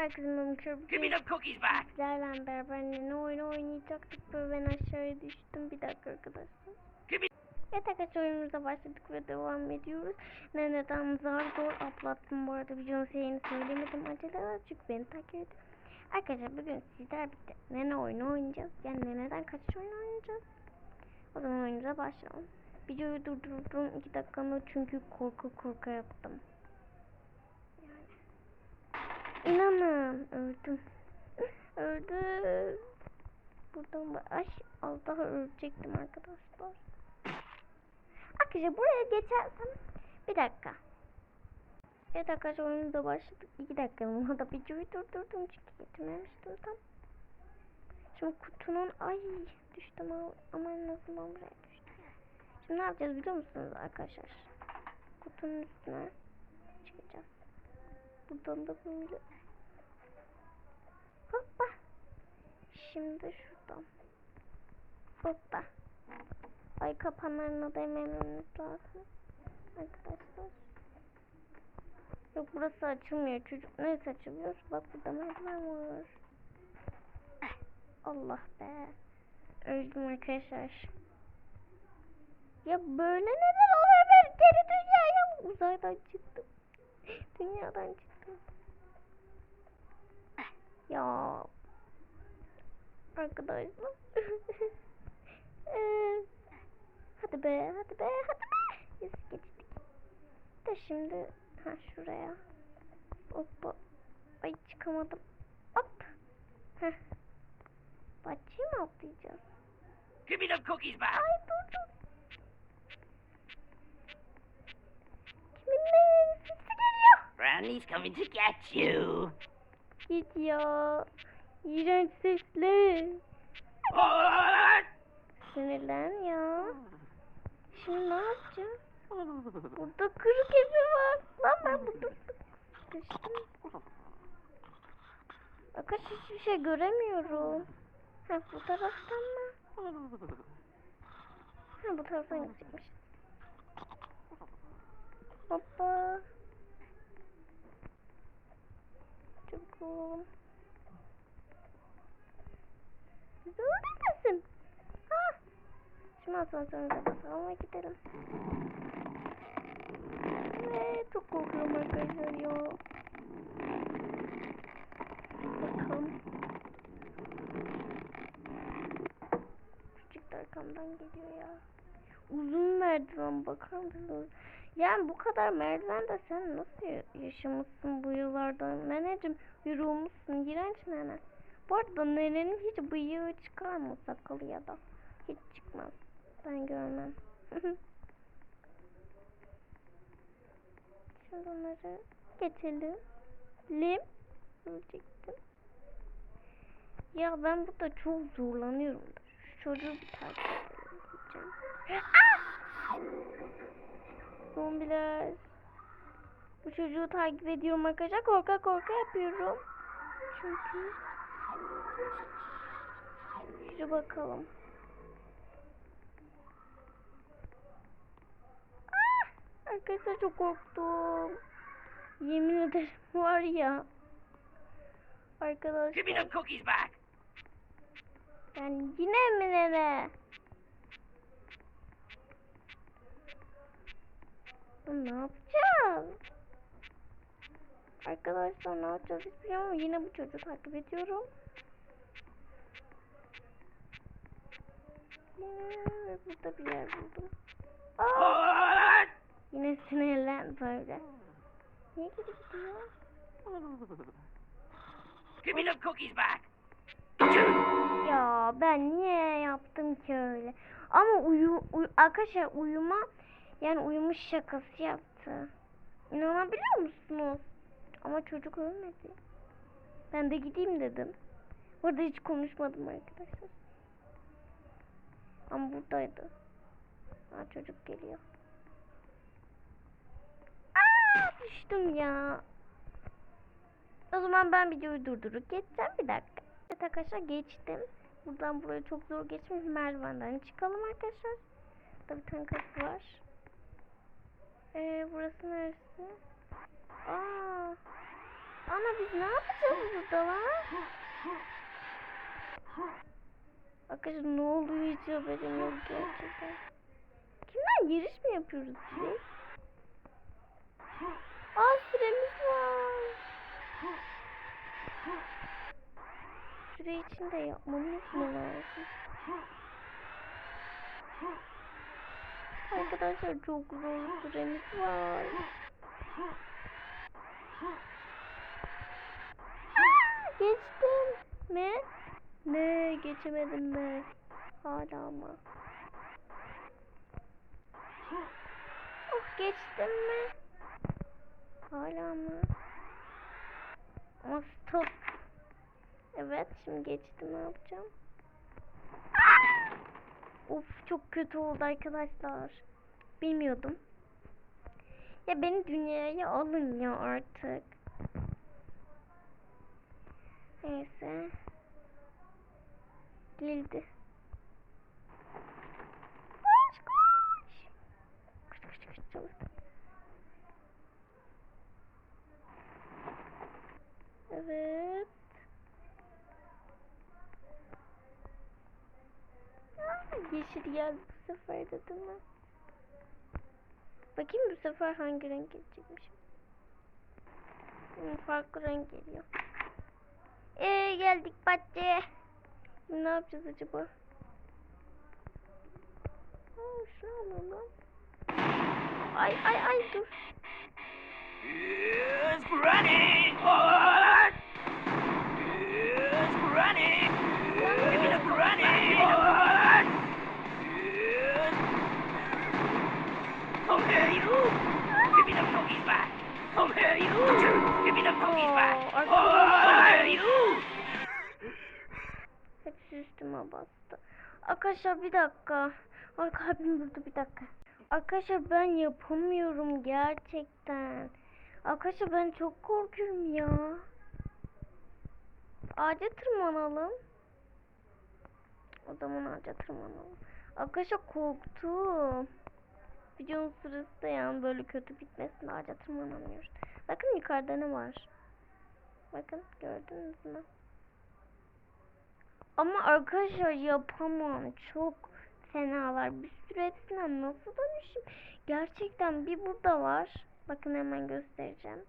Herkese mümkün Give me the cookies back. Sizlerle beraber ne oyun oynayacaktık ve ben aşağıya düştüm. Bir dakika arkadaşlar. Evet arkadaşlar oyunumuza başladık ve devam ediyoruz. Ne neden zar zor atlattım bu arada videonun şeyini söylemedim acele çünkü beni takip edin. Arkadaşlar bugün sizler birlikte ne ne oyunu oynayacağız. Yani ne neden kaç oyun oynayacağız. O zaman oyunumuza başlayalım. Videoyu durdurdum 2 dakikamı çünkü korku korku yaptım. Yani. İnanın öldüm. Öldüm. Buradan ba- ay daha ölecektim arkadaşlar. Arkadaşlar buraya geçersem bir dakika. Evet arkadaşlar oyunumuza başladık. 2 dakika da videoyu durdurdum çünkü getirmemiştim tam. Şimdi kutunun ay düştüm ama, ama en azından buraya düştüm. Şimdi ne yapacağız biliyor musunuz arkadaşlar? Kutunun üstüne çıkacağız. Buradan da böyle. Hoppa. Şimdi şuradan. Hoppa. Ay kapanlarına değmememiz lazım. Arkadaşlar. Yok burası açılmıyor çocuk. Neresi açılıyor? Bak burada merdiven var. Allah be. Öldüm arkadaşlar. Ya böyle neden oluyor ben geri dünyaya uzaydan çıktım. Dünyadan çıktım. Ya. Arkadaşlar. Eee, hadi be, hadi be, hadi be. Yes, geçtik. De şimdi ha şuraya. Hoppa. Ay çıkamadım. Hop. Heh. Bahçeye mi atlayacağız? Give me the cookies back. Ay dur dur. Kimin sesi geliyor? Granny's coming to get you. Git ya. İğrenç sesli. Sinirlen ya. Şimdi ne yapacağız? Burada kuru kedi var. Lan ben burada sıkıştım. Fakat hiçbir şey göremiyorum. Ha bu taraftan mı? Ha bu taraftan gidecekmiş. Hoppa. Çocuğum. Siz orada mısın? Ha. Şimdi asansörümüze basalım ve gidelim. Ve çok korkuyorum arkadaşlar ya. Bakalım. Da arkamdan geliyor ya. Uzun merdiven bakar mısınız? Yani bu kadar merdiven de sen nasıl ya- yaşamışsın bu yıllarda? Neneciğim yürümüşsün iğrenç nene. Bu arada nenenin hiç bıyığı çıkar mı sakalı ya da? Hiç çıkmaz. Ben görmem. Şimdi onları geçelim. Lim. Ölecektim. Ya ben burada çok zorlanıyorum. Şu çocuğu bir takip. Ah! Zombiler. Bu çocuğu takip ediyorum arkadaşlar. Korka korka yapıyorum. Çünkü Şuraya bakalım. Ah! Arkadaşlar çok korktum. Yemin ederim var ya. Give me Arkadaşlar. the cookies back. Yani yine mi nene? Ne yapacağız? Arkadaşlar ne yapacağız hiç bilmiyorum ama yine bu çocuğu takip ediyorum. Yine burada bir yer buldum. Aa, yine sinirlen böyle. Niye geri gidiyor? Give me the cookies back. Ya ben niye yaptım ki öyle? Ama uyu, uyu arkadaşlar uyuma yani uyumuş şakası yaptı. İnanabiliyor musunuz? Ama çocuk ölmedi. Ben de gideyim dedim. Burada hiç konuşmadım arkadaşlar. Ama buradaydı. Ha çocuk geliyor. Aa düştüm ya. O zaman ben videoyu durdurup geçeceğim bir dakika. Evet arkadaşlar geçtim. Buradan buraya çok zor geçmiş merdivenden çıkalım arkadaşlar. Burada bir tane kapı var. Ee, burası neresi? Aa, Ana biz ne yapacağız burada lan? Arkadaşlar ne oluyor hiç haberim yok gerçekten. Kimden yarış mı yapıyoruz biz? Aa süremiz var. Süre içinde yapmamız mı lazım? Arkadaşlar çok zor süremiz var. Geçtim mi? Ne geçemedim mi? Hala ama. Oh geçtim mi? Hala mı? Ama stop. Evet şimdi geçtim ne yapacağım? Of çok kötü oldu arkadaşlar. Bilmiyordum. Ya beni dünyaya alın ya artık. Neyse. Geldi. Geldi bu sefer de değil mi? Bakayım bu sefer hangi renk gelecekmiş. Hmm, farklı renk geliyor. Ee, geldik bahçeye. Ne yapacağız acaba? Aa, şunu alalım. Ay ay ay dur. Here's Granny! What? Here's Granny! Give me the Granny! What? Here's... You! Give me the! Come here, you! Give me the Come here, you! Hepsi üstüme bastı. Arkadaşlar bir dakika. Ay kalbim durdu bir dakika. Arkadaşlar ben yapamıyorum gerçekten. Arkadaşlar ben çok korkuyorum ya. Ağaca tırmanalım. O zaman ağaca tırmanalım. Arkadaşlar korktum. Videonun sırası da yani böyle kötü bitmesin ağaca tırmanamıyoruz. Bakın yukarıda ne var. Bakın gördünüz mü? Ama arkadaşlar yapamam. Çok fenalar. Bir sürü hepsinden nasıl dönüşüm? Gerçekten bir burada var. Bakın hemen göstereceğim.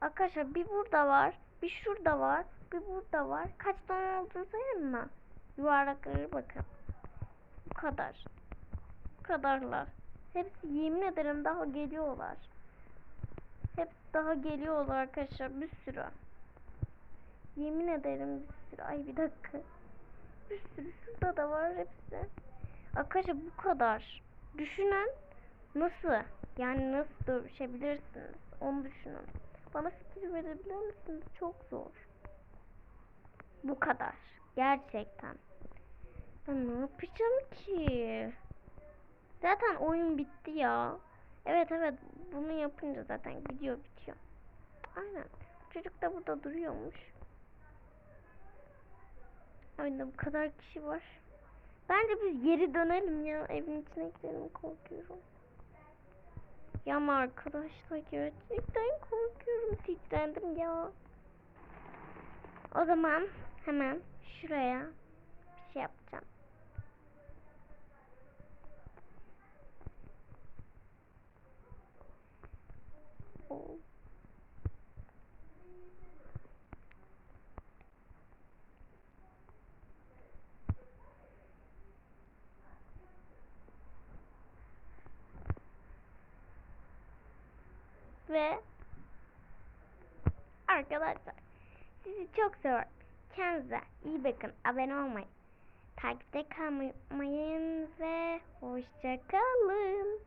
Arkadaşlar bir burada var. Bir şurada var. Bir burada var. Kaç tane olduğunu sayayım mı? Yuvarlakları bakın. Bu kadar. Kadarlar. Hepsi yemin ederim daha geliyorlar. Hepsi daha geliyorlar arkadaşlar. Bir sürü. Yemin ederim bir sürü. Ay bir dakika. Bir sürü şurada da var hepsi. Arkadaşlar bu kadar. Düşünün nasıl? Yani nasıl dövüşebilirsiniz? Onu düşünün. Bana fikir verebilir misiniz? Çok zor. Bu kadar. Gerçekten. Ben ne yapacağım ki? Zaten oyun bitti ya. Evet evet bunu yapınca zaten video bitiyor. Aynen. Çocuk da burada duruyormuş. Oyunda bu kadar kişi var. Bence biz geri dönelim ya. Evin içine gidelim korkuyorum. Ya ama arkadaşlar gerçekten korkuyorum. Titrendim ya. O zaman hemen şuraya bir şey yapacağım. Oh. Ve arkadaşlar sizi çok seviyorum. Kendinize iyi bakın. Abone olmayı, takipte kalmayı unutmayın ve hoşça kalın.